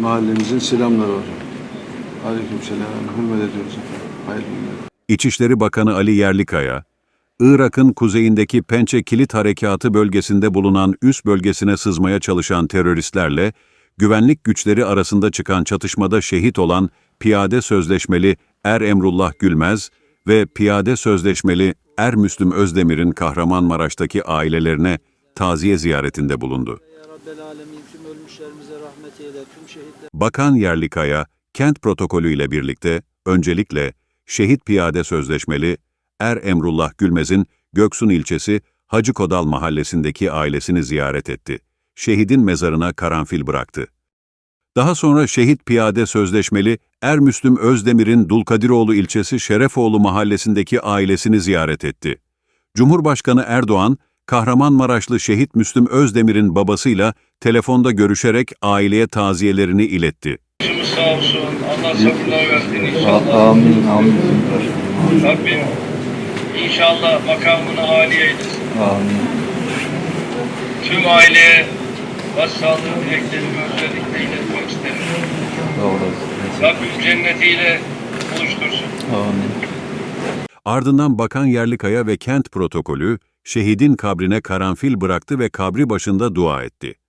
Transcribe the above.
mahallemizin selamları hocam. Aleykümselam. Hürmet ediyoruz efendim. Hayırlı günler. İçişleri Bakanı Ali Yerlikaya, Irak'ın kuzeyindeki Pençe Kilit Harekatı bölgesinde bulunan üst bölgesine sızmaya çalışan teröristlerle güvenlik güçleri arasında çıkan çatışmada şehit olan piyade sözleşmeli Er Emrullah Gülmez ve piyade sözleşmeli Er Müslüm Özdemir'in Kahramanmaraş'taki ailelerine taziye ziyaretinde bulundu. Rabbel Alemin tüm ölmüşlerimize rahmet eyle, tüm şehitler Bakan Yerlikaya, kent protokolü ile birlikte öncelikle Şehit Piyade Sözleşmeli Er Emrullah Gülmez'in Göksun ilçesi Hacı Kodal mahallesindeki ailesini ziyaret etti. Şehidin mezarına karanfil bıraktı. Daha sonra Şehit Piyade Sözleşmeli Er Müslüm Özdemir'in Dulkadiroğlu ilçesi Şerefoğlu mahallesindeki ailesini ziyaret etti. Cumhurbaşkanı Erdoğan, Kahramanmaraşlı Şehit Müslüm Özdemir'in babasıyla telefonda görüşerek aileye taziyelerini iletti. Başımız sağ olsun. Allah sabırlar versin inşallah. Amin, amin. Rabbim inşallah makamını âli eylesin. Amin. Tüm aileye başsağlığı dileklerimi özellikle iletmek isterim. Olasın. Rabbim cennetiyle buluştursun. Amin. Ardından Bakan Yerlikaya ve kent protokolü şehidin kabrine karanfil bıraktı ve kabri başında dua etti.